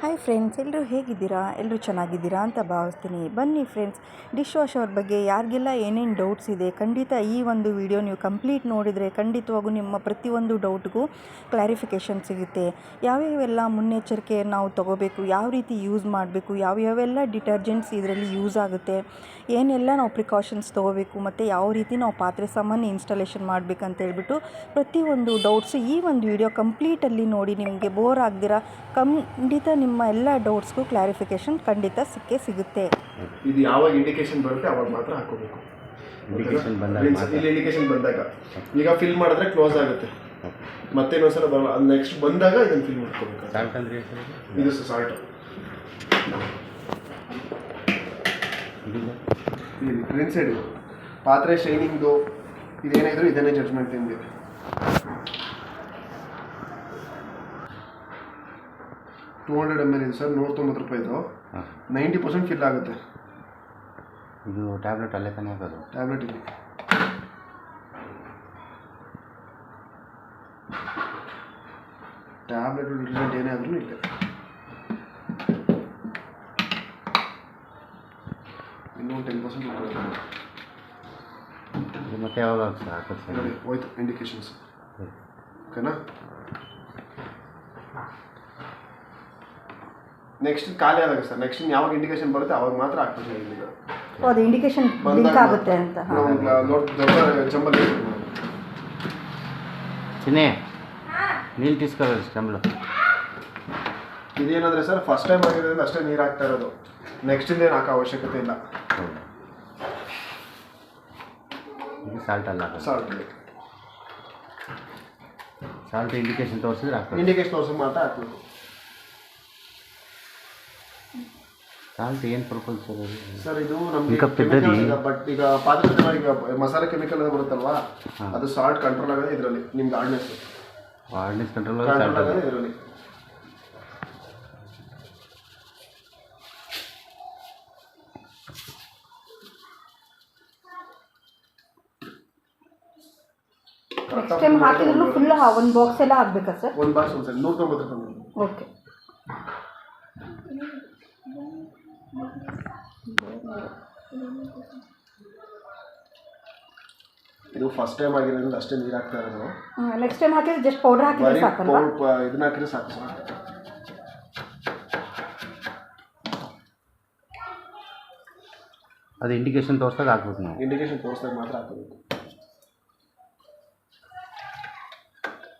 Hi friends ಎಲ್ಲರೂ ಹೇಗಿದ್ದೀರಾ? ಎಲ್ಲರೂ ಚೆನ್ನಾಗಿದ್ದೀರಾ ಅಂತ ಭಾವಿಸ್ತೀನಿ. ಬನ್ನಿ ಫ್ರೆಂಡ್ಸ್ ಡಿಶ್ ವಾಷರ್ ಬಗ್ಗೆ ಯಾರಿಗೆಲ್ಲ ಏನೇನು ಡೌಟ್ಸ್ ಇದೆ, ಖಂಡಿತ ಈ ಒಂದು ವಿಡಿಯೋ ನೀವು ಕಂಪ್ಲೀಟ್ ನೋಡಿದರೆ ಖಂಡಿತವಾಗೂ ನಿಮ್ಮ ಪ್ರತಿಯೊಂದು ಡೌಟ್ಗೂ ಕ್ಲಾರಿಫಿಕೇಷನ್ ಸಿಗುತ್ತೆ. ಯಾವ್ಯಾವೆಲ್ಲ ಮುನ್ನೆಚ್ಚರಿಕೆ ನಾವು ತಗೋಬೇಕು, ಯಾವ ರೀತಿ ಯೂಸ್ ಮಾಡಬೇಕು, ಯಾವ್ಯಾವೆಲ್ಲ ಡಿಟರ್ಜೆಂಟ್ಸ್ ಇದರಲ್ಲಿ ಯೂಸ್ ಆಗುತ್ತೆ, ಏನೆಲ್ಲ ನಾವು ಪ್ರಿಕಾಷನ್ಸ್ ತೊಗೋಬೇಕು, ಮತ್ತು ಯಾವ ರೀತಿ ನಾವು ಪಾತ್ರೆ ಸಾಮಾನು ಇನ್ಸ್ಟಾಲೇಷನ್ ಮಾಡಬೇಕಂತ ಹೇಳ್ಬಿಟ್ಟು ಪ್ರತಿಯೊಂದು ಡೌಟ್ಸ್ ಈ ಒಂದು ವಿಡಿಯೋ ಕಂಪ್ಲೀಟಲ್ಲಿ ನೋಡಿ ನಿಮಗೆ ಬೋರ್ ಆಗ್ದಿರ, ಖಂಡಿತ ನಿಮ್ಮ ಎಲ್ಲ ಡೌಟ್ಸ್ಗೂ ಕ್ಲಾರಿಫಿಕೇಶನ್ ಖಂಡಿತ ಸಿಕ್ಕೇ ಸಿಗುತ್ತೆ. ಇದು ಯಾವಾಗ ಇಂಡಿಕೇಶನ್ ಬರುತ್ತೆ ಅವಾಗ ಮಾತ್ರ ಹಾಕೋಬೇಕು ಇಂಡಿಕೇಶನ್ ಬಂದಾಗ ಮಾತ್ರ. ಇಲ್ಲಿ ಇಂಡಿಕೇಶನ್ ಬಂದಾಗ. ಈಗ ಫಿಲ್ ಮಾಡಿದ್ರೆ ಕ್ಲೋಸ್ ಆಗುತ್ತೆ. ಮತ್ತೆ ಇನ್ನೊಂದ್ಸಲ ಬರಲ್ಲ ಅದು ನೆಕ್ಸ್ಟ್ ಬಂದಾಗ ಇದನ್ನು ಫಿಲ್ ಮಾಡ್ಕೋಬೇಕು. ಸಾಲ್ಟ್ ಅಂದ್ರೆ ಇದು? ಇದು ಸಾಲ್ಟ್ ಇದಿಲ್ಲ ಇಲ್ಲಿ ಪ್ರಿನ್ಸೆಡ್ ಪಾತ್ರೆ ಶೈನಿಂಗ್ದು ಇದೇನಿದ್ರು ಇದನ್ನೇ ಜಡ್ಜ್ಮೆಂಟ್ ನಿಮಗೆ ಟೂ ಹಂಡ್ರೆಡ್ ಎಂ ಎಲ್ ಇದೆ ಸರ್ ನೂರ ತೊಂಬತ್ತು ರೂಪಾಯಿದು ನೈಂಟಿ ಪರ್ಸೆಂಟ್ ಫಿಲ್ ಆಗುತ್ತೆ. ಇದು ಟ್ಯಾಬ್ಲೆಟ್ ಅಲ್ಲೇ ತಾನೇ ಹಾಕೋದು ಟ್ಯಾಬ್ಲೆಟ್ ಇದೆ ಟ್ಯಾಬ್ಲೆಟ್ ಡಿಟರ್ಜೆಂಟ್ ಏನೇ ಆದ್ರೂ ಇಲ್ಲ. ಇನ್ನೂ ಟೆನ್ ಪರ್ಸೆಂಟ್ ಮತ್ತೆ ಯಾವಾಗ ಹಾಕೋದು ಸರ್ ಹೋಯ್ತು ಇಂಡಿಕೇಶನ್ಸ್ ಓಕೆನಾ ನೆಕ್ಸ್ಟ್ ಖಾಲಿ ಆದಾಗ ಸರ್ ನೆಕ್ಸ್ಟ್ ಯಾವಾಗ ಇಂಡಿಕೇಶನ್ ಬರುತ್ತೆ ಅವಾಗ ಮಾತ್ರ ಹಾಕ್ಬೇಕು ಸೊ ಅದು ಇಂಡಿಕೇಶನ್ ಬ್ಲಿಂಕ್ ಆಗುತ್ತೆ ಅಂತ. ನೋಡಿ ದೊಡ್ಡ ಚಂಬಲ್ ಚಿನ್ನೆ ನೀರು ತೀಸ್ಕೊಳ್ಳಿ ಸ್ಟಂಬ್ಲು ಇದೇನಂದ್ರೆ ಸರ್ ಫಸ್ಟ್ ಟೈಮ್ ಆಗಿರೋದ್ರಿಂದ ಅಷ್ಟೇ ನೀರು ಹಾಕ್ತಾ ಇರೋದು. ನೆಕ್ಸ್ಟ್ ಇಂದ ಏನು ಹಾಕೋ ಅವಶ್ಯಕತೆ ಇಲ್ಲ. ಸಾಲ್ಟ್ ಅಲ್ಲ ಸಾಲ್ಟ್ ಸಾಲ್ಟ್ ಇಂಡಿಕೇಶನ್ ತೋರಿಸಿದ್ರೆ ಇಂಡಿಕೇಶನ್ ತೋರಿಸಿದ್ರೆ ಮಾತ್ರ ಹಾಕ್ಬೇಕು ಸಾಲ್ಟ್ ಏನು ಪರ್ಪಸ್ ಸರ್ ಅದು? ಸರ್ ಇದು ನಮಗೆ ಈಗ ಪೆದ್ದದಿ. ಬಟ್ ಈಗ ಪಾತ್ರೆ ಈಗ ಮಸಾಲೆ ಕೆಮಿಕಲ್ ಅದು ಬರುತ್ತಲ್ವಾ ಅದು ಸಾಲ್ಟ್ ಕಂಟ್ರೋಲ್ ಆಗೋದು ಇದರಲ್ಲಿ ನಿಮ್ಗೆ hardness hardness control control salt ಆಗೋದು ಇದರಲ್ಲಿ. ನೆಕ್ಸ್ಟ್ ಟೈಮ್ ಹಾಕಿದ್ರು ಫುಲ್ ಒಂದು ಬಾಕ್ಸ್ ಎಲ್ಲ ಆಗಬೇಕಾ ಸರ್ ಒಂದು ಬಾಕ್ಸ್ ಒಂದು ಸರ್ ನೂರ ತೊಂಬತ್ತು ರೂಪಾಯಿ ಓಕೆ ಇದು ಫಸ್ಟ್ ಟೈಮ್ ಆಗಿರೋದ್ರಿಂದ ಅಷ್ಟೇ ನೀರು ಹಾಕ್ತಾ ಇರೋದು. ನೆಕ್ಸ್ಟ್ ಟೈಮ್ ಹಾಕಿದ್ರೆ ಜಸ್ಟ್ ಪೌಡರ್ ಹಾಕಿದ್ರೆ ಸಾಕು ಸಾಕಲ್ವಾ? ಪೌ- ಪ- ಇದನ್ನ ಹಾಕಿದ್ರೆ ಸಾಕು ಸರ್ ಅದು ಇಂಡಿಕೇಶನ್ ತೋರಿಸಿದಾಗ ಹಾಕ್ಬೇಕು ನಾವು. ಇಂಡಿಕೇಶನ್ ತೋರಿಸ್ದಾಗ ಮಾತ್ರ ಹಾಕಬೇಕು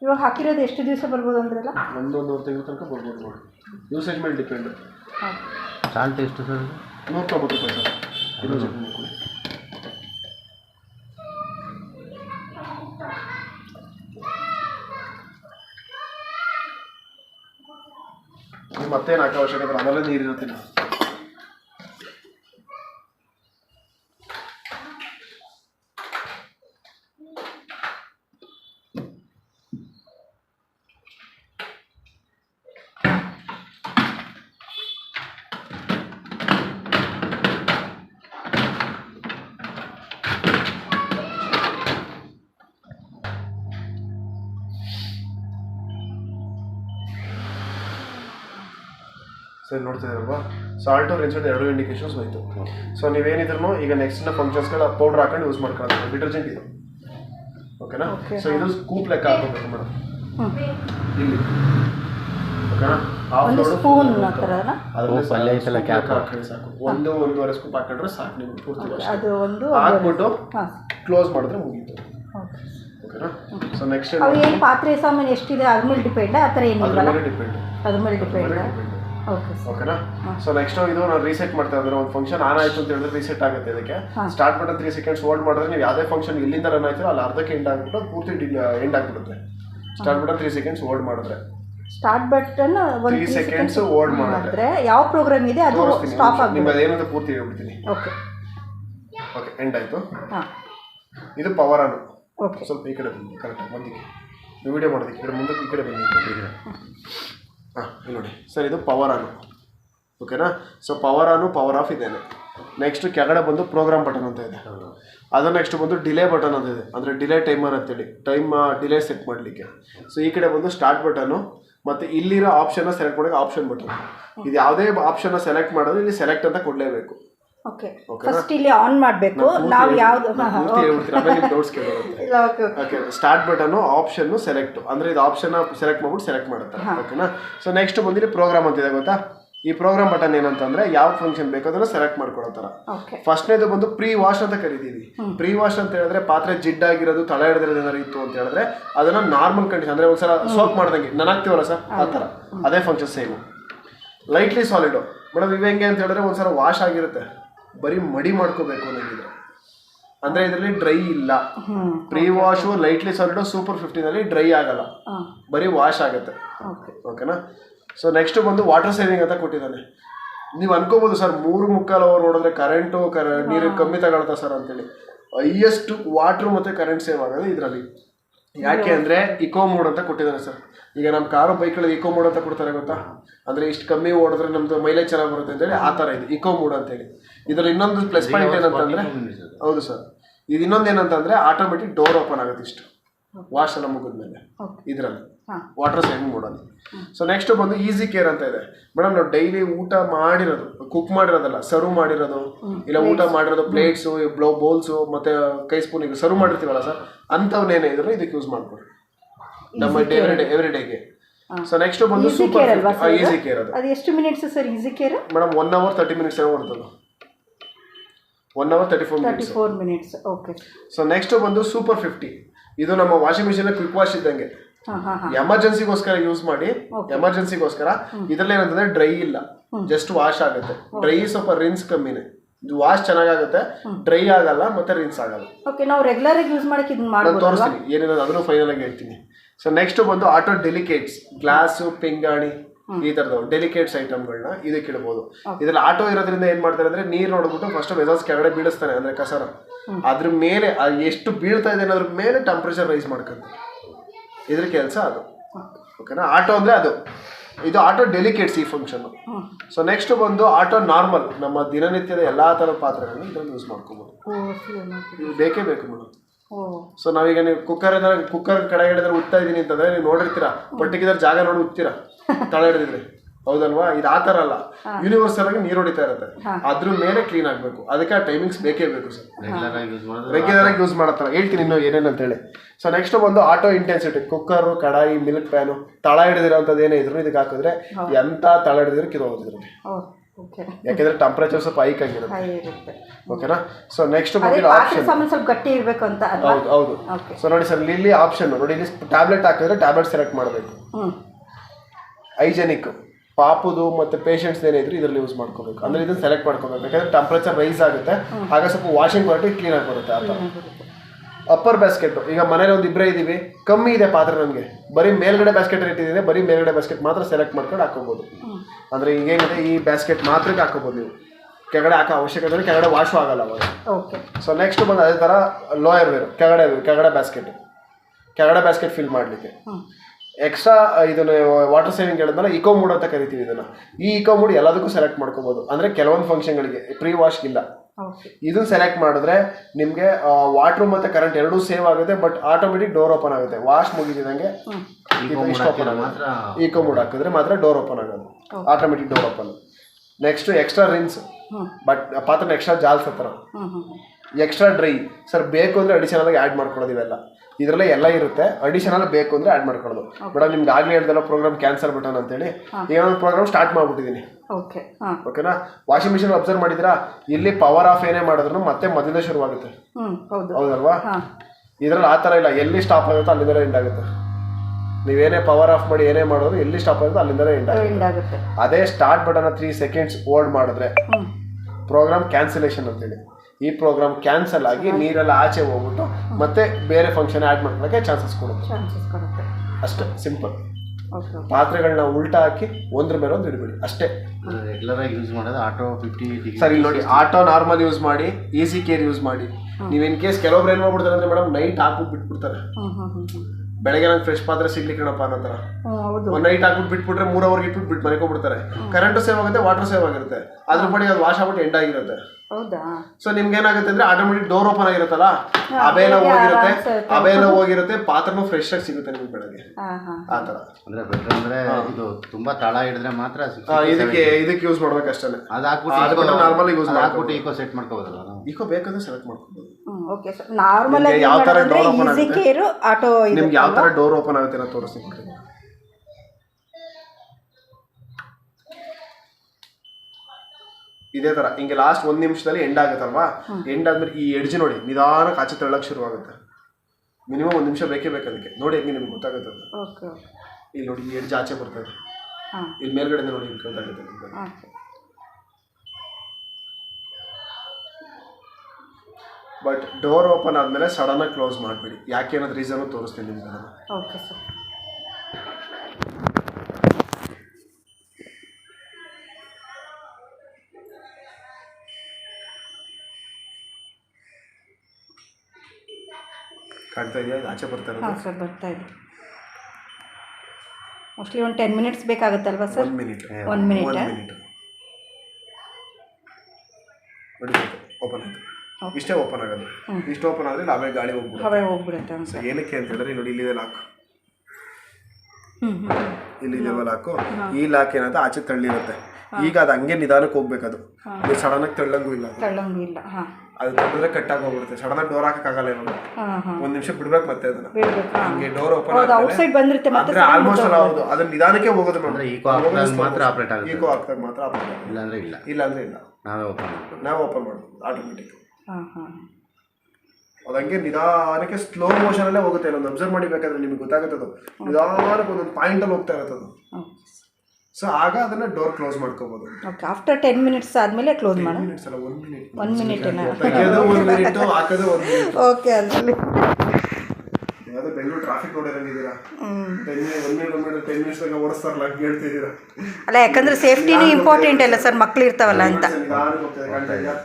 ಇವಾಗ ಹಾಕಿರೋದು ಎಷ್ಟು ದಿವಸ ಬರ್ಬೋದು ಅಂದ್ರಲ್ಲ? ಒಂದೊಂದು ತಿಂಗಳ ತನಕ ಬರ್ಬೋದು ನೋಡಿ. ಯೂಸೇಜ್ ಮೇಲೆ ಡಿಪೆಂಡ್ ಹಾಂ ಸಾಲ್ಟ್ ಎಷ್ಟು ಸರ್ ಅದು ನೂರ ತೊಂಬತ್ತು ರೂಪಾಯಿ ಸರ್ ಇನ್ನೊಂದು ಚೆಕ್ ಮಾಡ್ಕೊಳ್ಳಿ ನೀವು ಮತ್ತೇನು ಹಾಕೋ ಅವಶ್ಯಕತೆ ಇಲ್ಲ, ಅದರಲ್ಲೇ ನೀರು ಸರಿ ನೋಡ್ತಾ ಸೊ ಆಲ್ಟೋ ರೆನ್ಸೆಡ್ ಎರಡು ಇಂಡಿಕೇಶನ್ಸ್ ಹೋಯ್ತು. ಸೊ ನೀವೇನಿದ್ರು ಈಗ ನೆಕ್ಸ್ಟ್ ಫಂಕ್ಷನ್ಸ್ಗಳ ಪೌಡರ್ ಹಾಕೊಂಡು ಯೂಸ್ ಮಾಡ್ಕೊಳ್ಳೋದು. ಡಿಟರ್ಜೆಂಟ್ ಇದು. ಓಕೆನಾ. ಸೊ ಇದು ಸ್ಕೂಪ್ ಲೆಕ್ಕ ಹಾಕೋಬೇಕು ಮೇಡಮ್. ಇಲ್ಲಿ. ಓಕೆನಾ ಸಾಕು ಒಂದು ಒಂದೂವರೆ ಸ್ಕೂಪ್ ಹಾಕೊಂಡ್ರೆ ಸಾಕು ನಿಮ್ಗೆ ಪೂರ್ತಿ ಅದು ಒಂದು ಹಾಕ್ಬಿಟ್ಟು ಕ್ಲೋಸ್ ಮಾಡಿದ್ರೆ ಮುಗೀತು. ಓಕೆ ಓಕೆನಾ ಸೊ ನೆಕ್ಸ್ಟ್ ಏನು? ಪಾತ್ರೆ ಸಾಮಾನು ಎಷ್ಟಿದೆ? ಅದ್ರ ಮೇಲೆ ಡಿಪೆಂಡ್ ಆ? ಥರ ಅದ್ರ ಏನಿಲ್ವಲ್ಲ ಮೇಲೆ ಡಿಪೆಂಡ್ ಅದ್ರ ಮೇಲೆ ಡಿಪೆಂಡ್ ಓಕೆನಾ ಸೊ ನೆಕ್ಸ್ಟ್ ಇದು ನಾವು ರೀಸೆಟ್ ಮಾಡ್ತಾ ಇದ್ರೆ ಒಂದು ಫಂಕ್ಷನ್ ಆನ್ ಆಯ್ತು ಅಂತ ಹೇಳಿದ್ರೆ ರೀಸೆಟ್ ಆಗುತ್ತೆ ಇದಕ್ಕೆ. ಸ್ಟಾರ್ಟ್ ಮಾಡಿದ್ರೆ ತ್ರೀ ಸೆಕೆಂಡ್ಸ್ ಹೋಲ್ಡ್ ಮಾಡಿದ್ರೆ ನೀವು ಯಾವುದೇ ಫಂಕ್ಷನ್ ಎಲ್ಲಿಂದ ರನ್ ಆಯ್ತು ಅಲ್ಲಿ ಅರ್ಧಕ್ಕೆ ಎಂಡ್ ಆಗ್ಬಿಟ್ಟು ಪೂರ್ತಿ ಎಂಡ್ ಆಗ್ಬಿಡುತ್ತೆ. ಸ್ಟಾರ್ಟ್ ಮಾಡಿದ್ರೆ. ತ್ರೀ ಸೆಕೆಂಡ್ಸ್ ಹೋಲ್ಡ್ ಮಾಡಿದ್ರೆ start button three seconds hold ಮಾಡಿದ್ರೆ. ಯಾವ ಪ್ರೋಗ್ರಾಮ್ ಇದೆ ಅದು ಸ್ಟಾಪ್ ಆಗುತ್ತೆ ಆಗ್ಬಿಡುತ್ತೆ. ಅದೇನಂತ ಪೂರ್ತಿ ಹೇಳ್ಬಿಡ್ತೀನಿ. ಓಕೆ ಓಕೆ ಎಂಡ್ ಆಯ್ತು. ಹಾಂ. ಇದು ಪವರ್ ಆನ್ ಓಕೆ ಸ್ವಲ್ಪ ಈ ಕಡೆ ಬನ್ನಿ ಕರೆಕ್ಟ್ ಬಂದಿಗೆ ನೀವು ವಿಡಿಯೋ ಮಾಡೋದಕ್ಕೆ ಈ ಕಡೆ ಮುಂದಕ್ಕೆ ಈ ಕಡೆ ಬನ್ನಿ. ಹಾಂ ನೋಡಿ. ಸರ್ ಇದು ಪವರ್ ಆನು ಓಕೆನಾ so power on power off ಇದೇನೆ. ನೆಕ್ಸ್ಟ್ ಕೆಳಗಡೆ ಬಂದು ಪ್ರೋಗ್ರಾಮ್ ಬಟನ್ ಅಂತ ಇದೆ. ಅದು ನೆಕ್ಸ್ಟ್ ಬಂದು ಡಿಲೇ ಬಟನ್ ಅಂತ ಇದೆ. ಅಂದರೆ ಡಿಲೇ ಟೈಮರ್ ಅಂತೇಳಿ. ಟೈಮ್ ಡಿಲೇ ಸೆಟ್ ಮಾಡಲಿಕ್ಕೆ. ಸೊ ಈ ಕಡೆ ಬಂದು ಸ್ಟಾರ್ಟ್ ಬಟನು ಮತ್ತು ಇಲ್ಲಿರೋ ಆಪ್ಷನ್ನ ಸೆಲೆಕ್ಟ್ ಮಾಡೋಕೆ ಆಪ್ಷನ್ ಬಟನ್ ಇದು ಯಾವುದೇ ಆಪ್ಷನ್ನ ಸೆಲೆಕ್ಟ್ ಮಾಡಿದ್ರೆ ಇಲ್ಲಿ ಸೆಲೆಕ್ಟ್ ಅಂತ ಕೊಡಲೇಬೇಕು. ಓಕೆ? ಫಸ್ಟ್ ಇಲ್ಲಿ ಆನ್ ಮಾಡಬೇಕು. ನಾವು ಯಾವ್ದು okay start button option select ಅಂದ್ರೆ ಇದು ಆಪ್ಷನ್ ಸೆಲೆಕ್ಟ್ ಮಾಡ್ಬಿಟ್ಟು ಸೆಲೆಕ್ಟ್ ಮಾಡುತ್ತೆ ಓಕೆನಾ ಸೊ ನೆಕ್ಸ್ಟ್ ಬಂದಿರಿ ಪ್ರೋಗ್ರಾಮ್ ಅಂತಿದೆ ಗೊತ್ತಾ? ಈ ಪ್ರೋಗ್ರಾಮ್ ಬಟನ್ ಏನಂತಂದ್ರೆ ಯಾವ ಫಂಕ್ಷನ್ ಬೇಕು ಅದನ್ನ ಸೆಲೆಕ್ಟ್ ಮಾಡ್ಕೊಳ್ಳೋ ಓಕೆ ಫಸ್ಟ್ನೇದು ಬಂದು ಪ್ರೀ ವಾಶ್ ಅಂತ ಕರಿತೀವಿ. ಪ್ರೀ ವಾಶ್ ಅಂತ ಹೇಳಿದ್ರೆ ಪಾತ್ರೆ ಜಿಡ್ಡಾಗಿರೋದು ತಳ ಹಿಡಿದಿರೋದು ಏನಾದ್ರು ಇತ್ತು ಅಂತ ಹೇಳಿದ್ರೆ ಅದನ್ನ ನಾರ್ಮಲ್ ಕಂಡೀಷನ್ ಅಂದ್ರೆ ಒಂದ್ಸಲ ಸೋಪ್ ಮಾಡ್ದಂಗೆ. ನೆನಾಕ್ತಿವಲ್ಲ ಸರ್ ಆ ಥರ ಅದೇ function same lightly soiled madam ಇವ ಹೆಂಗೆ ಅಂತ ಹೇಳಿದ್ರೆ ಒಂದ್ಸಲ ವಾಶ್ ಆಗಿರುತ್ತೆ. ಬರೀ ಮಡಿ ಮಾಡ್ಕೋಬೇಕು ಅನ್ನೋದಿದ್ರೆ ಅಂದ್ರೆ ಇದರಲ್ಲಿ ಡ್ರೈ ಇಲ್ಲ. Pre wash lightly soiled super ಫಿಫ್ಟಿನಲ್ಲಿ dry ಆಗಲ್ಲ. ಬರೀ ವಾಶ್ ಆಗುತ್ತೆ. ಓಕೆ ಓಕೆನಾ ಸೊ ನೆಕ್ಸ್ಟ್ ಬಂದು ವಾಟರ್ ಸೇವಿಂಗ್ ಅಂತ ಕೊಟ್ಟಿದ್ದಾನೆ. ನೀವು ಅನ್ಕೋಬಹುದು ಸರ್ ಮೂರು ಮುಕ್ಕಾಲು ಅವರ್ ನೋಡಿದ್ರೆ ಕರೆಂಟು ಕರ ನೀರು ಕಮ್ಮಿ ತಗೊಳ್ತಾ ಸರ್ ಅಂತೇಳಿ. ಹೈಯೆಸ್ಟ್ ವಾಟ್ರ್ ಮತ್ತು ಕರೆಂಟ್ ಸೇವ್ ಆಗೋದು ಇದರಲ್ಲಿ. ಯಾಕೆ ಅಂದರೆ ಇಕೋ ಮೋಡ್ ಅಂತ ಕೊಟ್ಟಿದ್ದಾರೆ ಸರ್ ಈಗ ನಮ್ಮ ಕಾರು ಬೈಕ್ಗಳಲ್ಲಿ ಇಕೋ ಮೋಡ್ ಅಂತ ಕೊಡ್ತಾರೆ ಗೊತ್ತಾ? ಅಂದರೆ ಇಷ್ಟು ಕಮ್ಮಿ ಓಡಿದ್ರೆ ನಮ್ಮದು ಮೈಲೇಜ್ ಚೆನ್ನಾಗಿ ಬರುತ್ತೆ ಅಂತೇಳಿ ಆ ಥರ ಇದೆ ಇಕೋ ಮೋಡ್ ಅಂತೇಳಿ. ಇದರಲ್ಲಿ ಇನ್ನೊಂದು ಪ್ಲಸ್ ಪಾಯಿಂಟ್ ಏನಂತಂದ್ರೆ ಹೌದು ಸರ್ ಇದು ಇನ್ನೊಂದು ಏನಂತಂದ್ರೆ ಆಟೋಮೆಟಿಕ್ ಡೋರ್ ಓಪನ್ ಆಗುತ್ತೆ ಇಷ್ಟು. ವಾಶ್ ಎಲ್ಲ ಮುಗಿದ್ಮೇಲೆ ಇದ್ರಲ್ಲಿ. ವಾಟರ್ ಸೇವಿಂಗ್ ಮಾಡೋದು. ಸೊ ನೆಕ್ಸ್ಟ್ ಬಂದು ಈಸಿ ಕೇರ್ ಅಂತ ಇದೆ. ಮೇಡಮ್ ನಾವು ಡೈಲಿ ಊಟ ಮಾಡಿರೋದು. ಕುಕ್ ಮಾಡಿರೋದಲ್ಲ ಸರ್ವ್ ಮಾಡಿರೋದು. ಇಲ್ಲ ಊಟ ಮಾಡಿರೋದು ಪ್ಲೇಟ್ಸು ಬ್ಲೋ ಬೌಲ್ಸು ಮತ್ತೆ ಕೈ ಸ್ಪೂನ್ ಈಗ ಸರ್ವ್ ಮಾಡಿರ್ತೀವಲ್ಲ ಸರ್ ಅಂಥವ್ನೇನೇ ಇದ್ರು ಇದಕ್ಕೆ ಯೂಸ್ ಮಾಡ್ಬೋದು ನಮ್ಮ ಎವ್ರಿ ಡೇ ಎವ್ರಿ ಡೇಗೆ ಸೊ ನೆಕ್ಸ್ಟ್ ಬಂದು ಸೂಪರ್ ಈಸಿ ಕೇರ್ ಅದು. ಅದು ಎಷ್ಟು minutes sir easy care madam one hour thirty minutes ಏನೋ ಬರ್ತದೆ. One hour thirty four thirty minutes four minutes okay so next ಬಂದು ಸೂಪರ್ ಫಿಫ್ಟಿ ಇದು ನಮ್ಮ ವಾಷಿಂಗ್ ಮಿಷಿನ್ ಕ್ವಿಕ್ ವಾಶ್ ಇದ್ದಂಗೆ. ಹಾಂ ಹಾಂ ಹಾಂ. ಎಮರ್ಜೆನ್ಸಿಗೋಸ್ಕರ ಯೂಸ್ ಮಾಡಿ ಎಮರ್ಜೆನ್ಸಿಗೋಸ್ಕರ ಇದರಲ್ಲಿ ಏನಂತಂದ್ರೆ ಡ್ರೈ ಇಲ್ಲ. ಜಸ್ಟ್ ವಾಶ್ ಆಗುತ್ತೆ. ಡ್ರೈ ಸ್ವಲ್ಪ ರಿನ್ಸ್ ಕಮ್ಮಿನೇ. ಇದು ವಾಶ್ ಚೆನ್ನಾಗಾಗುತ್ತೆ ಡ್ರೈ ಆಗಲ್ಲ ಮತ್ತೆ ರಿನ್ಸ್ ಆಗಲ್ಲ. ಓಕೆ ನಾವು ರೆಗ್ಯುಲರ್ ಆಗಿ ಯೂಸ್ ಮಾಡಕ್ಕೆ ಇದನ್ನ ನಾನು ಮಾಡ್ಬೋದು ತೋರಿಸ್ತೀನಿ. ಏನಿರೋದು ಅದನ್ನು ಫೈನಲ್ ಆಗಿ ಹೇಳ್ತೀನಿ. ಸೊ ನೆಕ್ಸ್ಟ್ ಬಂದು ಆಟೋ ಡೆಲಿಕೇಟ್ಸ್ ಗ್ಲಾಸು ಪಿಂಗಾಣಿ. ಈ ತರದ ಡೆಲಿಕೇಟ್ಸ್ ಐಟಮ್ಗಳನ್ನ ಇದಕ್ಕೆ ಇಡಬಹುದು ಇದ್ರಲ್ಲಿ ಆಟೋ ಇರೋದ್ರಿಂದ ಏನ್ ಮಾಡ್ತಾರೆ ಅಂದ್ರೆ ನೀರ್ ನೋಡ್ಬಿಟ್ಟು ಫಸ್ಟ್ ವೆಸಲ್ಸ್ ಕೆಳಗಡೆ ಬೀಳಿಸ್ತಾನೆ ಅಂದ್ರೆ ಕಸರ ಅದ್ರ ಮೇಲೆ ಎಷ್ಟು ಬೀಳ್ತಾ ಇದೆ ಅನ್ನೋದ್ರ ಮೇಲೆ ಟೆಂಪ್ರೇಚರ್ ರೈಸ್ ಮಾಡ್ಕೊಂತಾರೆ ಇದ್ರ ಕೆಲಸ ಅದು. ಓಕೆನಾ ಆಟೋ ಅಂದ್ರೆ ಅದು. ಇದು ಆಟೋ ಡೆಲಿಕೇಟ್ಸ್ ಈ ಫಂಕ್ಷನ್ ಸೊ ನೆಕ್ಸ್ಟ್ ಬಂದು ಆಟೋ ನಾರ್ಮಲ್ ನಮ್ಮ ದಿನನಿತ್ಯದ ಎಲ್ಲಾ ತರ ಪಾತ್ರೆಗಳನ್ನ ಇದನ್ನು ಯೂಸ್ ಮಾಡ್ಕೋಬಹುದು ಬೇಕೇ ಬೇಕು ಮೇಡಮ್ ಸೊ ನಾವೀಗ ನೀವು ಕುಕ್ಕರ್ ಕುಕ್ಕರ್ ಕಡೆ ಹಿಡಿದ್ರೆ ಉತ್ತಾ ಇದೀನಿ ಅಂತಂದ್ರೆ ನೀವು ನೋಡಿರ್ತೀರಾ? ಪರ್ಟಿಕ್ಯುಲರ್ ಜಾಗ ನೋಡಿ ಉತ್ತೀರ? ತಳ ಹಿಡಿದಿದ್ರೆ. ಹೌದಲ್ವಾ? ಇದು ಆ ಥರ ಅಲ್ಲ. ಯೂನಿವರ್ಸಲ್ ಆಗಿ ನೀರು ಹೊಡಿತಾ ಇರುತ್ತೆ. ಅದ್ರ ಮೇಲೆ ಕ್ಲೀನ್ ಆಗಬೇಕು. ಅದಕ್ಕೆ ಆ ಟೈಮಿಂಗ್ಸ್ ಬೇಕೇ ಬೇಕು ಸರ್. ರೆಗ್ಯುಲರ್ ಆಗಿ ಯೂಸ್ ಮಾಡಿದ್ರೆ ರೆಗ್ಯುಲರ್ ಆಗಿ ಯೂಸ್ ಮಾಡತ್ತಾರ ಹೇಳ್ತೀನಿ ಇನ್ನು ಏನೇನು ಅಂತೇಳಿ ಸೊ ನೆಕ್ಸ್ಟ್ ಬಂದು ಆಟೋ ಇಂಟೆನ್ಸಿಟಿ ಕುಕ್ಕರು ಕಡಾಯಿ ಮಿಲ್ಕ್ ಪ್ಯಾನು ತಳ ಹಿಡಿದಿರೋ ಅಂತದ್ದು ಏನೇ ಇದ್ರು ಇದಕ್ಕೆ ಹಾಕಿದ್ರೆ ಎಂತ ತಳ ಹಿಡಿದ್ರೆ ಕಿರು ಇದ್ರಲ್ಲಿ. ಓ. ಓಕೆ ಯಾಕೆಂದ್ರೆ ಟೆಂಪರೇಚರ್ ಸ್ವಲ್ಪ ಹೈಕ್ ಆಗಿರುತ್ತೆ. ಓಕೆನಾ ಸೊ ನೆಕ್ಸ್ಟ್ ಬಂದಿರೋ ಆಪ್ಷನ್ ಸ್ವಲ್ಪ ಗಟ್ಟಿ ಇರಬೇಕು ಅಂತ ಹೌದು ಹೌದು. ಸೊ ನೋಡಿ ಸರ್ ಇಲ್ಲಿ ಆಪ್ಷನ್ ನೋಡಿ ಇಲ್ಲಿ ಟ್ಯಾಬ್ಲೆಟ್ ಹಾಕಿದ್ರೆ ಟ್ಯಾಬ್ಲೆಟ್ ಸೆಲೆಕ್ಟ್ ಮಾಡಬೇಕು. ಹೈಜೆನಿಕ್ ಪಾಪುದು ಮತ್ತೆ ಪೇಷಂಟ್ಸ್ ಏನೇ ಇದ್ರು ಇದರಲ್ಲಿ ಯೂಸ್ ಮಾಡ್ಕೋಬೇಕು. ಅಂದ್ರೆ ಇದನ್ನ ಸೆಲೆಕ್ಟ್ ಮಾಡ್ಕೋಬೇಕು. ಯಾಕಂದ್ರೆ ಟೆಂಪರೇಚರ್ ರೈಸ್ ಆಗುತ್ತೆ. ಆಗ ಸ್ವಲ್ಪ ವಾಷಿಂಗ್ ಕ್ವಾಲಿಟಿ ಕ್ಲೀನ್ ಆಗಿ ಬರುತ್ತೆ ಆ ಥರ. ಅಪ್ಪರ್ ಬ್ಯಾಸ್ಕೆಟ್ ಈಗ ಮನೇಲಿ ಒಂದು ಇಬ್ಬರೇ ಇದೀವಿ. ಕಮ್ಮಿ ಇದೆ ಪಾತ್ರೆ ನಮಗೆ. ಬರೀ ಮೇಲ್ಗಡೆ ಬ್ಯಾಸ್ಕೆಟ್ ಇಟ್ಟಿದ್ದೀನಿ ಬರೀ ಮೇಲ್ಗಡೆ ಬ್ಯಾಸ್ಕೆಟ್ ಮಾತ್ರ ಸೆಲೆಕ್ಟ್ ಮಾಡ್ಕೊಂಡು ಹಾಕೋಬಹುದು ಅಂದ್ರೆ ಈಗೇನಿದೆ ಈ ಬ್ಯಾಸ್ಕೆಟ್ ಮಾತ್ರಕ್ಕೆ ಹಾಕೋಬಹುದು ನೀವು. ಕೆಳಗಡೆ ಹಾಕೋ ಅವಶ್ಯಕತೆ ಕೆಳಗಡೆ ವಾಶು ಆಗಲ್ಲ ಅವಾಗ. ಓಕೆ ಸೊ ನೆಕ್ಸ್ಟ್ ಬಂದು ಅದೇ ಥರ ಲೋಯರ್ ವೇರ್ ಕೆಳಗಡೆ ಕೆಳಗಡೆ ಬ್ಯಾಸ್ಕೆಟ್ ಕೆಳಗಡೆ ಬ್ಯಾಸ್ಕೆಟ್ ಫಿಲ್ ಮಾಡಲಿಕ್ಕೆ. ಎಕ್ಸ್ಟ್ರಾ ಇದನ್ನು ವಾಟರ್ ಸೇವಿಂಗ್ ಹೇಳಿದ್ಮೇಲೆ ಇಕೋ ಮೂಡ್ ಅಂತ ಕರಿತೀವಿ ಇದನ್ನು. ಈ ಇಕೋ ಮೂಡ್ ಎಲ್ಲದಕ್ಕೂ ಸೆಲೆಕ್ಟ್ ಮಾಡ್ಕೋಬೋದು. ಅಂದರೆ ಕೆಲವೊಂದು ಫಂಕ್ಷನ್ಗಳಿಗೆ ಪ್ರೀ ವಾಶ್ ಇಲ್ಲ. ಓಕೆ ಇದನ್ನ ಸೆಲೆಕ್ಟ್ ಮಾಡಿದ್ರೆ ನಿಮಗೆ ವಾಟರ್ ಮತ್ತೆ ಕರೆಂಟ್ ಎರಡೂ ಸೇವ್ ಆಗುತ್ತೆ ಬಟ್ ಆಟೋಮೆಟಿಕ್ ಡೋರ್ ಓಪನ್ ಆಗುತ್ತೆ. ವಾಶ್ ಮುಗಿದಿದಂಗೆ ಈಕೋ mode ಹಾಕಿದ್ರೆ ಮಾತ್ರ ಮೂಡ್ ಹಾಕಿದ್ರೆ ಮಾತ್ರ ಡೋರ್ ಓಪನ್ ಆಗೋದು. Automatic door open next extra rinse but ಪಾತ್ರ ಎಕ್ಸ್ಟ್ರಾ ಜಾಲ್ಸ್ ಹತ್ರ. ಎಕ್ಸ್ಟ್ರಾ ಡ್ರೈ ಸರ್ ಬೇಕು ಅಂದ್ರೆ ಅಡಿಷನಲ್ ಆಗಿ ಆ್ಯಡ್ ಮಾಡ್ಕೊಳ್ಳೋದು ಇವೆಲ್ಲ. ಇದರಲ್ಲೇ ಎಲ್ಲ ಇರುತ್ತೆ. ಅಡಿಷನಲ್ ಬೇಕು ಅಂದ್ರೆ ಆ್ಯಡ್ ಮಾಡ್ಕೊಳ್ಳೋದು. ಮೇಡಮ್ ನಿಮ್ಗೆ ಆಗಲೇ ಹೇಳ್ದಲ್ಲ ಪ್ರೋಗ್ರಾಮ್ ಕ್ಯಾನ್ಸಲ್ ಬಟನ್ ಅಂತೇಳಿ. ಈಗ ನಾನು ಪ್ರೋಗ್ರಾಮ್ ಸ್ಟಾರ್ಟ್ ಮಾಡ್ಬಿಟ್ಟಿದ್ದೀನಿ ಓಕೆ ಹಾಂ. ಓಕೆನಾ ವಾಷಿಂಗ್ ಮಿಷಿನ್ ಅಬ್ಸರ್ವ್ ಮಾಡಿದಿರಾ ಇಲ್ಲಿ ಪವರ್ ಆಫ್ ಏನೇ ಮಾಡಿದ್ರು ಮತ್ತೆ ಮೊದಲೇ ಶುರುವಾಗುತ್ತೆ. ಹೌದಲ್ವಾ? ಇದ್ರಲ್ಲಿ ಆ ಥರ ಇಲ್ಲ. ಎಲ್ಲಿ ಸ್ಟಾಪ್ ಆಗುತ್ತೋ ಅಲ್ಲಿಂದಲೇ ಎಂಡ್ ಆಗುತ್ತೆ. ನೀವೇನೇ ಪವರ್ ಆಫ್ ಮಾಡಿ ಏನೇ ಮಾಡಿದ್ರು ಎಲ್ಲಿ ಸ್ಟಾಪ್ ಆಗುತ್ತೋ ಅಲ್ಲಿಂದಲೇ ಎಂಡ್ ಆಗುತ್ತೆ. ಅದೇ start button three seconds hold ಮಾಡಿದ್ರೆ ಪ್ರೋಗ್ರಾಮ್ ಕ್ಯಾನ್ಸಲೇಷನ್ ಅಂತೇಳಿ. ಈ ಪ್ರೋಗ್ರಾಮ್ ಕ್ಯಾನ್ಸಲ್ ಆಗಿ ನೀರೆಲ್ಲ ಆಚೆ ಹೋಗ್ಬಿಟ್ಟು ಮತ್ತೆ ಬೇರೆ ಫಂಕ್ಷನ್ ಆ್ಯಡ್ ಮಾಡೋಕ್ಕೆ ಚಾನ್ಸಸ್ ಕೊಡುತ್ತೆ. ಚಾನ್ಸಸ್ ಕೊಡುತ್ತೆ. ಅಷ್ಟೇ ಸಿಂಪಲ್ ಪಾತ್ರೆಗಳನ್ನ ಉಲ್ಟಾ ಹಾಕಿ ಒಂದ್ರ ಮೇಲೆ ಒಂದು ಇಡಬೇಡಿ ಅಷ್ಟೇ. ರೆಗ್ಯುಲರ್ ಆಗಿ ಯೂಸ್ ಮಾಡೋದು ಆಟೋ ಫಿಫ್ಟಿ ಸರಿ ಸರ್ ಇಲ್ಲಿ ನೋಡಿ ಆಟೋ ನಾರ್ಮಲ್ ಯೂಸ್ ಮಾಡಿ ಈಸಿ ಕೇರ್ ಯೂಸ್ ಮಾಡಿ. ನೀವು ಇನ್ ಕೇಸ್ ಕೆಲವೊಬ್ರು ಏನ್ ಮಾಡ್ಬಿಡ್ತಾರೆ ಅಂದ್ರೆ ಮೇಡಮ್ ನೈಟ್ ಹಾಕ್ಬಿಟ್ಟು ಬಿಟ್ಬಿಡ್ತಾರೆ. ಬೆಳಗ್ಗೆ ನಂಗೆ ಫ್ರೆಶ್ ಪಾತ್ರೆ ಸಿಗ್ಲಿಕ್ಕಣಪ್ಪ ಅನ್ನೋ ಥರ ಒಂದು ನೈಟ್ ಹಾಕ್ಬಿಟ್ಟು ಬಿಟ್ಬಿಟ್ರೆ ಮೂರ್ ಅವರ್ಗೆ ಇಟ್ಬಿಟ್ಟು ಬಿಟ್ಟು ಮನೆಗೆ ಹೋಗ್ಬಿಡ್ತಾರೆ ಕರೆಂಟು ಸೇವ್ ಆಗುತ್ತೆ ವಾಟರ್ ಸೇವ್ ಆಗಿರುತ್ತೆ ಅದ್ರ ಪಡೆಗೆ ಅದು ವಾಶ್ ಆಗ್ಬಿಟ್ಟು ಎಂಡ್ ಆಗಿರುತ್ತೆ. ಹೌದಾ? ಸೊ ನಿಮ್ಗೆ ಏನಾಗುತ್ತೆ ಅಂದ್ರೆ ಆಟೋಮೆಟಿಕ್ ಡೋರ್ ಓಪನ್ ಆಗಿರುತ್ತಲ್ಲ ಅವೆಲ್ಲ ಬೆಳಗ್ಗೆ ಹೋಗಿರುತ್ತೆ ಅವೆಲ್ಲ ಹೋಗಿರುತ್ತೆ ಪಾತ್ರನೂ ಫ್ರೆಶ್ ಆಗಿ ಸಿಗುತ್ತೆ ನಿಮ್ಗೆ ಬೆಳಗ್ಗೆ. ಹಾಂ ಹಾಂ ಆ ತರ ಅಂದ್ರೆ ಬೆಟರ್ ಅಂದ್ರೆ ಇದು ತುಂಬಾ ತಳ ಹಿಡಿದ್ರೆ ಮಾತ್ರ ಇದಕ್ಕೆ ಇದಕ್ಕೆ ಯೂಸ್ ಮಾಡ್ಬೇಕಷ್ಟೇ ಅದು ಅದು ಹಾಕ್ಬಿಟ್ಟು ನಾರ್ಮಲ್ ಯೂಸ್ ಹಾಕ್ಬಿಟ್ಟು ಮಾಡ್ಕೊಬೋದು. ಈಕೋ ಸೆಟ್ ಮಾಡ್ಕೋಬೋದಲ್ಲ ನಾವು? ಈಕೋ ಬೇಕಾದ್ರೆ ಸೆಲೆಕ್ಟ್ ಮಾಡ್ಕೋಬಹುದು ಓಕೆ ಸರ್ ನಾರ್ಮಲ್ ನಿಮ್ಗೆ ಯಾವ ತರ ಡೋರ್ ಓಪನ್ ಆಗುತ್ತೆ? ಆಟೋ ನಿಮ್ಗೆ ಯಾವ ತರ ಡೋರ್ ಓಪನ್ ಆಗುತ್ತೆ ಅಂತ ತೋರಿಸ್ತೀನಿ ಇದೇ ತರ. ಹಿಂಗೆ ಲಾಸ್ಟ್ ಒಂದ್ ನಿಮಿಷದಲ್ಲಿ ಎಂಡ್ ಆಗುತ್ತಲ್ವಾ? ಎಂಡ್ ಆದ್ಮೇಲೆ ಈ ಎಡ್ಜ್ ನೋಡಿ ನಿಧಾನಕ್ಕೆ ಆಚೆ ತಳ್ಳಕ್ ಶುರುವಾಗುತ್ತೆ. ಮಿನಿಮಮ್ ಒಂದ್ ನಿಮಿಷ ಬೇಕೇ ಬೇಕು ಅದಕ್ಕೆ. ನೋಡಿ ಹೆಂಗೆ ನಿಮ್ಗೆ ಗೊತ್ತಾಗುತ್ತೆ ಅದು. ಓಕೆ ಓಕೆ ಇಲ್ಲಿ ನೋಡಿ ಈ ಎಡ್ಜ್ ಆಚೆ ಬರ್ತದೆ ಹಾಂ. ಇಲ್ಲಿ ಮೇಲ್ಗಡೆ ನೋಡಿ ಇಲ್ಲಿ ಗೊತ್ತಾಗುತ್ತೆ ನಿಮ್ಗೆ ಓಕೆ ಬಟ್ ಡೋರ್ ಓಪನ್ ಆದ್ಮೇಲೆ ಸಡನ್ ಆಗಿ ಕ್ಲೋಸ್ ಮಾಡಬೇಡಿ. ಯಾಕೆ ಅನ್ನೋದು ರೀಸನ್ ತೋರಿಸ್ತೀನಿ ನಿಮ್ಗೆ ಓಕೆ ಸರ್ ಕಾಣ್ತಾ ಇದೆಯಾ? ಆಚೆ ಬರ್ತಾ ಹಾಂ ಇರೋದು ಸರ್ ಬರ್ತಾ ಇದೆ. ಮೋಸ್ಟ್ಲಿ ಒಂದು ten minutes ಬೇಕಾಗುತ್ತಲ್ವಾ sir? One minute one minute one minute open ಆಯ್ತು. ಇಷ್ಟೇ ಓಪನ್ ಆಗೋದು. ಇಷ್ಟು ಓಪನ್ ಆದರೆ ಆಮೇಲೆ ಗಾಳಿ ಹೋಗ್ಬಿಡುತ್ತೆ. ಹವೆ ಹೋಗ್ಬಿಡುತ್ತೆ ಸೊ ಏನಕ್ಕೆ ಅಂತ ಹೇಳಿದ್ರೆ ನೋಡಿ ಇಲ್ಲಿದೆ ಲಾಕ್ ಹ್ಞೂ ಹ್ಞೂ ಇಲ್ಲಿದೆ ಲಾಕು ಈ ಲಾಕ್ ಏನಂತ ಆಚೆ ತಳ್ಳಿರುತ್ತೆ. ಈಗ ಅದು ಹಂಗೆ ನಿಧಾನಕ್ಕೆ ಹೋಗ್ಬೇಕದು. ಅದು ಸಡನ್ ಆಗಿ ತಳ್ಳಂಗೂ ಇಲ್ಲ. ಅದು. ತಳ್ಳಂಗೂ ಇಲ್ಲ ಹಾಂ. ಅದು ನೋಡಿದ್ರೆ ಕಟ್ ಹೋಗ್ಬಿಡುತ್ತೆ. ಸಡನ್ ಆಗಿ ಡೋರ್ ಹಾಕಕ್ಕಾಗಲ್ಲ ಇವಾಗ. ಏನೋ ಹಾಂ. ಒಂದ್ ನಿಮಿಷ ಬಿಡ್ಬೇಕು ಮತ್ತೆ ಅದನ್ನ. ಹಂಗೆ ಡೋರ್ ಓಪನ್ ಹೌದು ಔಟ್ಸೈಡ್ ಬಂದಿರುತ್ತೆ ಮತ್ತೆ ಆಲ್ಮೋಸ್ಟ್ ಅಲ್ಲ ಹೌದು. ಅದನ್ನ ನಿಧಾನಕ್ಕೆ ಹೋಗೋದು ಅಂದ್ರೆ ಈಕೋ ಮಾತ್ರ ಆಪರೇಟ್ ಆಗುತ್ತೆ. ಈಕೋ ಹಾಕ್ದಾಗ ಮಾತ್ರ ಆಪರೇಟ್ ಆಗುತ್ತೆ. ಇಲ್ಲಾಂದ್ರೆ ಇಲ್ಲ. ಇಲ್ಲ ಅಂದ್ರೆ ಇಲ್ಲ. ನಾವೇ ಓಪನ್ ಮಾಡ್ಬೋದು ನಾವೇ ಓಪನ್ ಮಾಡ್ಬೋದು ಆಟೋಮೆಟಿಕ್ ಅದಂಗೆ ಹಾಂ ಅದು ಹಂಗೆ ನಿಧಾನಕ್ಕೆ ಸ್ಲೋ ಮೋಷನ್ ಅಲ್ಲೇ ಹೋಗುತ್ತೆ. ಒಂದು ಅಬ್ಸರ್ವ್ ಮಾಡಿ ಬೇಕಾದ್ರೆ ನಿಮ್ಗೆ ಗೊತ್ತಾಗುತ್ತೆ ಅದು. ನಿಧಾನಕ್ಕೆ ಒಂದೊಂದು ಪಾಯಿಂಟ್ ಅಲ್ಲಿ ಹೋಗ್ತಾ ಇರುತ್ತೆ ಅದು. ಸೊ ಆಗ ಅದನ್ನ ಡೋರ್ ಕ್ಲೋಸ್ ಮಾಡ್ಕೋಬಹುದು ಓಕೆ ಆಫ್ಟರ್ ಟೆನ್ ಮಿನಿಟ್ಸ್ ಆದಮೇಲೆ ಕ್ಲೋಸ್ ಮಾಡೋಣ. ಮಿನಿಟ್ಸ್ ಅಲ್ಲ ಒನ್ ಮಿನಿಟ್ ಒನ್ ಮಿನಿಟ್ ತೆಗೆಯೋದು ಒಂದು ಮಿನಿಟ್ ಹಾಕೋದು ಒಂದು ಮಿನಿಟ್ ಓಕೆ ಅದರಲ್ಲಿ. ಯಾವ್ದೋ Bengaluru traffic ನೋಡಿರಂಗಿದ್ದೀರಾ? Ten one minute one minute ten minutes ಓಡಿಸ್ತಾರಲ್ಲ ಹಂಗೆ ಹೇಳ್ತಿದ್ದೀರಾ? ಅಲ್ಲ ಯಾಕಂದ್ರೆ ಸೇಫ್ಟಿನೂ ಇಂಪಾರ್ಟೆಂಟ್ ಅಲ್ಲ ಸರ್ ಮಕ್ಳು ಇರ್ತಾವಲ್ಲ ಅಂತ. ನಿಧಾನಕ್ಕೆ ಹೋಗ್ತದೆ ಇದೆಯಾ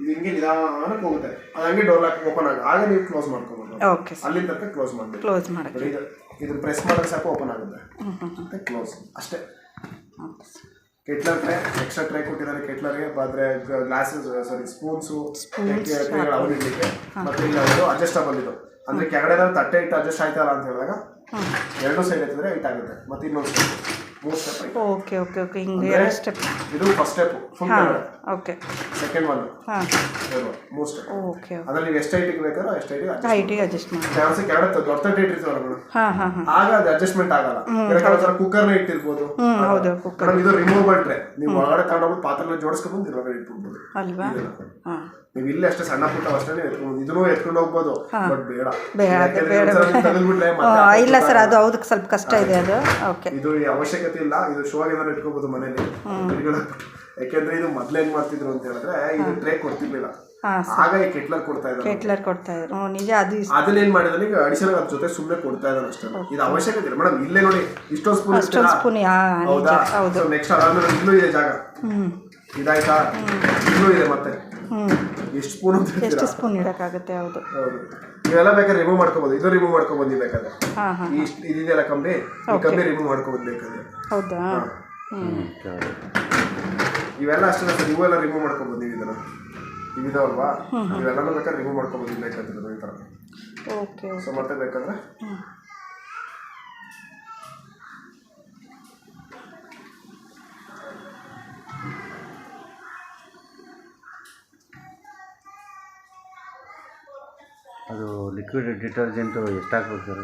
ಇದು ಹಿಂಗೆ ನಿಧಾನಕ್ಕೆ ಹೋಗುತ್ತೆ. ಅದು ಹಂಗೆ ಡೋರ್ ಲಾಕ್ ಓಪನ್ ಆಗ ಆಗ ನೀವು ಕ್ಲೋಸ್ ಮಾಡ್ಕೋಬಹುದು ಓಕೆ ಅಲ್ಲಿ ತನಕ ಕ್ಲೋಸ್ ಮಾಡ್ಬೇಕು. ಕ್ಲೋಸ್ ಮಾಡೋಕ್ಕೆ. ನೋಡಿ ಇದು ಇದು ಪ್ರೆಸ್ ಮಾಡೋಕ್ಕೆ ಸಾಕು ಓಪನ್ ಆಗುತ್ತೆ. ಮತ್ತೆ ಕ್ಲೋಸ್ ಅಷ್ಟೇ. ಕೆಟ್ಲರ್ ಟ್ರೇ ಎಕ್ಸ್ಟ್ರಾ ಟ್ರೈ ಕೊಟ್ಟಿದ್ದಾರೆ ಕೆಟ್ಲರ್ಗೆ ಆದರೆ ಗ್ಲಾಸಸ್ ಸಾರಿ ಸ್ಪೂನ್ಸು ಅವನಿಡ್ಲಿಕ್ಕೆ ಮತ್ತೆ ಇಲ್ಲ ಅದು ಅಡ್ಜಸ್ಟಬಲ್ ಇದು. ಅಂದರೆ ಕೆಳಗಡೆ ಏನಾದ್ರು ತಟ್ಟೆ ಇಟ್ಟು ಅಡ್ಜಸ್ಟ್ ಆಯ್ತಲ್ಲ ಅಂತ ಹೇಳಿದಾಗ ಎರಡು ಸೈಡ್ ಎತ್ತಿದ್ರೆ ಇಟ್ಟಾಗುತ್ತೆ ಆಗುತ್ತೆ. ಮತ್ತೆ ಇನ್ನೊಂದು ಸ್ಟೆಪ್ ಮೂರು ಸ್ಟೆಪ್ ಓಕೆ ಓಕೆ ಓಕೆ ಹಿಂಗೆ ಎರಡು ಸ್ಟೆಪ್ ಇದು first step full okay second one ಹಾಂ. ಮೂರು ಸ್ಟೆಪ್ ಓಕೆ ಅದ್ರಲ್ಲಿ ನೀವು ಎಷ್ಟು ಹೈಟಿಗೆ ಬೇಕಾದ್ರೂ ಅಷ್ಟು ಹೈಟಿಗೆ ಹೈಟಿಗೆ ಅಡ್ಜಸ್ಟ್ ಮಾಡಿ ಕೆಲಸ ಕೆಳಗಡೆ ದೊಡ್ಡ ಡೇಟ್ ಇಟ್ಟಿರ್ತೀವಲ್ಲ ಮೇಡಮ್ ಹಾಂ ಹಾಂ ಹಾಂ. ಆಗ ಅದು ಅಡ್ಜಸ್ಟ್ಮೆಂಟ್ ಆಗಲ್ಲ. ಯಾಕಂದ್ರೆ ಕುಕ್ಕರ್ನ ಇಟ್ಟಿರ್ಬೋದು. ಹೌದು ಕುಕ್ಕರ್ ಇದು ರಿಮೂವಬಲ್ ಟ್ರೇ ನೀವು ಒಳಗಡೆ ತಗೊಂಡೋಗ್ಬಿಟ್ಟು ಪಾತ್ರೆನ ಜೋಡಿಸ್ಕೊಂಡು ಇದ್ರೊಳಗಡೆ ಇಟ್ಬಿಡ್ಬೋದು. ಅಲ್ವಾ? ಹಾಂ. ನೀವು ಇಲ್ಲೇ ಅಷ್ಟೇ ಸಣ್ಣ ಪುಟ್ಟ ಅಷ್ಟೇ ಎತ್ಕೊಂಡು ಇದನ್ನು ಎತ್ಕೊಂಡು ಹೋಗ್ಬೋದು. ಬಟ್ ಬೇಡ. ಬೇಡ, ಇಲ್ಲ ಸರ್ ಅದು ಹೌದು ಸ್ವಲ್ಪ ಕಷ್ಟ ಇದೆ ಅದು. ಓಕೆ ಇದು ಅವಶ್ಯಕತೆ ಇಲ್ಲ. ಇದು ಶೋ ಏನಾದ್ರು ಇಟ್ಕೋಬಹುದು ಮನೇಲಿ. ಯಾಕೆಂದ್ರೆ ಇದು ಮೊದ್ಲು ಏನ್ ಮಾಡ್ತಿದ್ರು ಅಂತ ಹೇಳಿದ್ರೆ ಇದು ಟ್ರೇ ಕೊಡ್ತಿರ್ಲಿಲ್ಲ. ಆಗ ಈ ಕೆಟ್ಲರ್ ಕೊಡ್ತಾ ಇದ್ದಾರೆ ಕೆಟ್ಲರ್ ಕೊಡ್ತಾ ಇದ್ರು. ನಿಜ ಅದು ಅದನ್ನ ಏನ್ ಮಾಡಿದ್ರೆ ಈಗ ಅಡಿಷನಲ್ ಅದ್ರ ಜೊತೆ ಸುಮ್ಮನೆ ಕೊಡ್ತಾ ಇದ್ದಾರೆ ಅಷ್ಟೇ. ಇದು ಅವಶ್ಯಕತೆ ಇಲ್ಲ. ಮೇಡಮ್ ಇಲ್ಲೇ ನೋಡಿ ಇಷ್ಟೊಂದು ಸ್ಪೂನ್ ಅಷ್ಟೊಂದು ಸ್ಪೂನ್ ಹೌದಾ? ನೆಕ್ಸ್ಟ್ ಅದಾದ್ಮೇಲೆ ಇಲ್ಲೂ ಇದೆ ಜಾಗ. ಇದಾಯ್ತಾ? ಇಲ್ಲೂ ಇದೆ ಮತ್ತೆ. ಎಷ್ಟು ಸ್ಪೂನ್ ಅಂತ ಎಷ್ಟು ಸ್ಪೂನ್ ಇಡೋಕ್ಕಾಗುತ್ತೆ ಹೌದು. ಹೌದು. ಇವೆಲ್ಲ ಬೇಕಾದ್ರೆ ರಿಮೂವ್ ಮಾಡ್ಕೋಬಹುದು ಇದು ರಿಮೂವ್ ಮಾಡ್ಕೊಬೋದು ಬೇಕಾದ್ರೆ. ಹಾಂ ಹಾಂ ಈ ಇಷ್ಟ್- ಇದಿದೆಯಲ್ಲ ಕಂಬಿ? ಕಂಬಿ ರಿಮೂವ್ ಮಾಡ್ಕೊಬೋದು ಬೇಕಾದ್ರೆ. ಹೌದಾ? ಇವೆಲ್ಲ ಅಷ್ಟೇ ಸರ್ ಇವೆಲ್ಲ ರಿಮೂವ್ ಮಾಡ್ಕೋಬಹುದು ನೀವು ಇದನ್ನ. ಇವಿದಾವಲ್ವಾ ಇವೆಲ್ಲ ಬೇಕಾದ್ರೆ ರಿಮೂವ್ ಮಾಡ್ಕೋಬಹುದು ಬೇಕಾದ್ರೆ ಈ ಥರ ಓಕೆ ಸೊ ಮತ್ತೆ ಬೇಕಾದ್ರೆ? ಅದು ಲಿಕ್ವಿಡ್ ಡಿಟರ್ಜೆಂಟು ಎಷ್ಟು ಹಾಕ್ಬೇಕು ಸರ್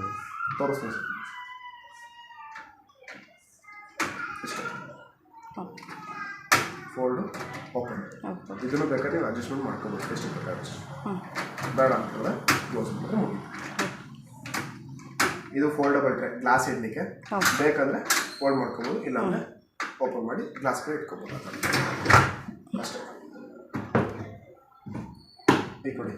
ತೋರಿಸ್ತೀವಿ ತೋರಿಸ್ತೀನಿ ಸರ್ ಇಷ್ಟೇ ಫೋಲ್ಡು ಓಪನ್ ಓಕೆ ಇದನ್ನು ಬೇಕಾದ್ರೆ ನೀವು ಅಡ್ಜಸ್ಟ್ಮೆಂಟ್ ಮಾಡ್ಕೊಬೋದು. ಎಷ್ಟು. ಹ್ಞೂ ಬೇಡ ಅಂತಂದ್ರೆ ಕ್ಲೋಸ್ ಮಾಡಿದ್ರೆ ಮುಗಿ ಇದು ಫೋಲ್ಡಬಲ್ ಟ್ರೈ ಗ್ಲಾಸ್ ಇಡಲಿಕ್ಕೆ. ಬೇಕಂದರೆ ಫೋಲ್ಡ್ ಮಾಡ್ಕೋಬೋದು ಇಲ್ಲಾಂದರೆ ಓಪನ್ ಮಾಡಿ ಗ್ಲಾಸ್ ಕಡೆ ಇಟ್ಕೋಬೋದು. ಅಷ್ಟೇ. ಈಗ ನೋಡಿ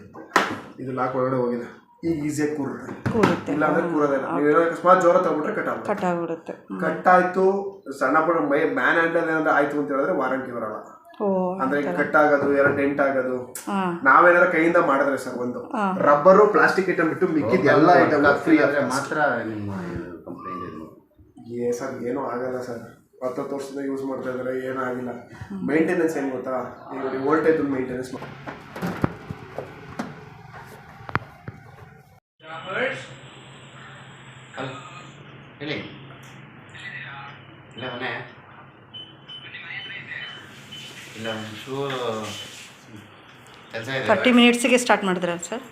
ಇದು ಲಾಕ್ ಒಳಗಡೆ ಹೋಗಿದೆ. ಈಗ ಈಸಿಯಾಗಿ ಕೂರುತ್ತೆ. ಕೂರುತ್ತೆ. ಇಲ್ಲಾಂದ್ರೆ ಕೂರೋದಿಲ್ಲ ನೀವು ಅಕಸ್ಮಾತ್ ಜೋರ ತಗೊಂಡ್ರೆ ಕಟ್ ಆಗುತ್ತೆ ಕಟ್ಟಾಗ್ಬಿಡುತ್ತೆ ಕಟ್ ಆಯ್ತು ಸಣ್ಣ ಪುಟ್ಟ ಮೈ ಮ್ಯಾನ್ ಹ್ಯಾಂಡಲ್ ಏನಾದ್ರೆ ಆಯ್ತು ಅಂತ ಹೇಳಿದ್ರೆ ವಾರಂಟಿ ಬರಲ್ಲ. ಅಂದ್ರೆ ಕಟ್ ಆಗೋದು ಏನೋ ಟೆಂಟ್ ಆಗೋದು ನಾವೇನಾದ್ರೂ ನಾವೇನಾರ ಕೈಯಿಂದ ಮಾಡಿದ್ರೆ ಸರ್ ಒಂದು. ರಬ್ಬರು ಪ್ಲಾಸ್ಟಿಕ್ ಐಟಮ್ ಬಿಟ್ಟು ಮಿಕ್ಕಿದ ಎಲ್ಲ ಐಟಮ್ ಫ್ರೀ ಆದರೆ ಮಾತ್ರ ನಿಮ್ಮ ಕಂಪ್ಲೇಂಟ್ ಇದು. ಏ ಸರ್ ಏನೂ ಆಗಲ್ಲ ಸರ್. ಹತ್ತತ್ತು ವರ್ಷದಿಂದ ಯೂಸ್ ಮಾಡ್ತಾ ಇದ್ದಾರೆ ಏನಾಗಿಲ್ಲ ಮೇಂಟೆನೆನ್ಸ್ ಏನು ಗೊತ್ತಾ? ಈಗ ನೋಡಿ ವೋಲ್ಟೇಜ್ ಮೇಂಟೆನೆನ್ಸ್ ಮಾಡಿ ಹೇಳಿ. ಇಲ್ಲ ಮನೆ. ತರ್ಟಿ ಮಿನಿಟ್ಸಿಗೆ ಸ್ಟಾರ್ಟ್ ಮಾಡಿದ್ರಲ್ಲ ಸರ್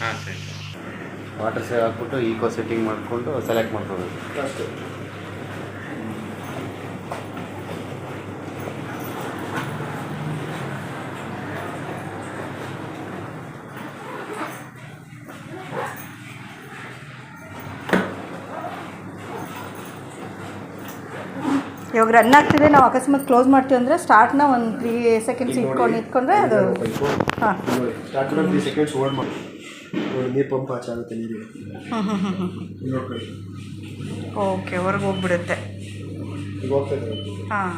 ಹಾಂ ಸರಿ. ವಾಟರ್ ಸೇವ್ ಹಾಕ್ಬಿಟ್ಟು ಈಕೋ ಸೆಟ್ಟಿಂಗ್ ಮಾಡಿಕೊಂಡು ಸೆಲೆಕ್ಟ್ ಮಾಡ್ಕೋಬೇಕು. ಇವಾಗ ರನ್ ಆಗ್ತಿದೆ ನಾವು ಅಕಸ್ಮಾತ್ ಕ್ಲೋಸ್ ಮಾಡ್ತೀವಿ ಅಂದರೆ ಸ್ಟಾರ್ಟ್ನ ಒಂದು ತ್ರೀ ಸೆಕೆಂಡ್ಸ್ ಇಟ್ಕೊಂಡು ಇಟ್ಕೊಂಡ್ರೆ ಅದು ಹಾಂ. ತ್ರೀ ಸೆಕೆಂಡ್ಸ್ ಹೋಲ್ಡ್ ಮಾಡಿ. ನೋಡಿ ನೀರು ಪಂಪ್ ಆಚಾಗುತ್ತೆ ನೀರಿಗೆ ಹ್ಞೂ ಹ್ಞೂ ಹ್ಞೂ ಹ್ಞೂ ಓಕೆ ಹೊರಗೆ ಹೋಗ್ಬಿಡುತ್ತೆ. ಹಾಂ.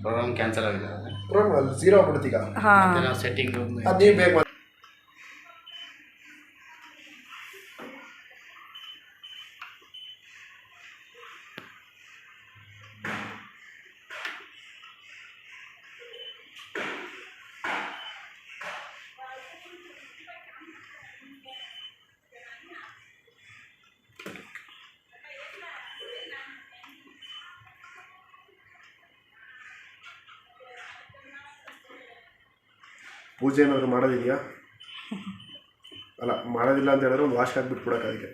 ಪ್ರೋಗ್ರಾಮ್ ಕ್ಯಾನ್ಸಲ್ ಆಗಿದೆ. ಪ್ರೋಗ್ರಾಮ್ ಝೀರೋ ಆಗ್ಬಿಡುತ್ತೆ ಈಗ. ಹಾಂ. ಸೆಟ್ಟಿಂಗ್ ಅದು ನೀವು ಬೇಕು ಪೂಜೆ ಏನಾದರೂ ಮಾಡೋದಿದೆಯಾ? ಅಲ್ಲ ಮಾಡೋದಿಲ್ಲ ಅಂತ ಹೇಳಿದ್ರೆ ಒಂದು ವಾಶ್ ಹಾಕ್ಬಿಟ್ಟು ಕೊಡಕ್ಕೆ ಅದಕ್ಕೆ.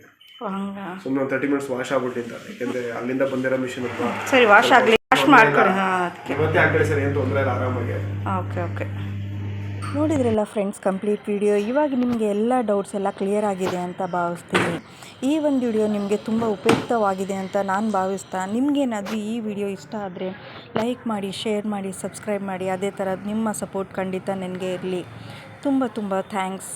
ಸುಮ್ಮನೆ ಒಂದು ತರ್ಟಿ ಮಿನಿಟ್ಸ್ ವಾಶ್ ಆಗ್ಬಿಟ್ಟಿಂತ ಯಾಕೆಂದ್ರೆ ಅಲ್ಲಿಂದ ಬಂದಿರೋ ಮಿಷಿನ್ ಸರಿ ವಾಶ್ ಆಗಲಿ ವಾಶ್ ಮಾಡ್ಕೊಳ್ಳಿ ಹಾಂ ಇವತ್ತೇ ಸರ್ ಏನು ತೊಂದರೆ ಇಲ್ಲ ಆರಾಮಾಗಿ. Okay okay. ನೋಡಿದ್ರಲ್ಲ ಫ್ರೆಂಡ್ಸ್ ಕಂಪ್ಲೀಟ್ ವಿಡಿಯೋ ಇವಾಗ ನಿಮಗೆ ಎಲ್ಲ ಡೌಟ್ಸ್ ಎಲ್ಲ ಕ್ಲಿಯರ್ ಆಗಿದೆ ಅಂತ ಭಾವಿಸ್ತೀನಿ. ಈ ಒಂದು ವಿಡಿಯೋ ನಿಮಗೆ ತುಂಬ ಉಪಯುಕ್ತವಾಗಿದೆ ಅಂತ ನಾನು ಭಾವಿಸ್ತಾ. ನಿಮಗೇನಾದರೂ ಈ ವಿಡಿಯೋ ಇಷ್ಟ ಆದರೆ ಲೈಕ್ ಮಾಡಿ ಶೇರ್ ಮಾಡಿ ಸಬ್ಸ್ಕ್ರೈಬ್ ಮಾಡಿ. ಅದೇ ಥರ ನಿಮ್ಮ ಸಪೋರ್ಟ್ ಖಂಡಿತ ನನಗೆ ಇರಲಿ. ತುಂಬ ತುಂಬ ಥ್ಯಾಂಕ್ಸ್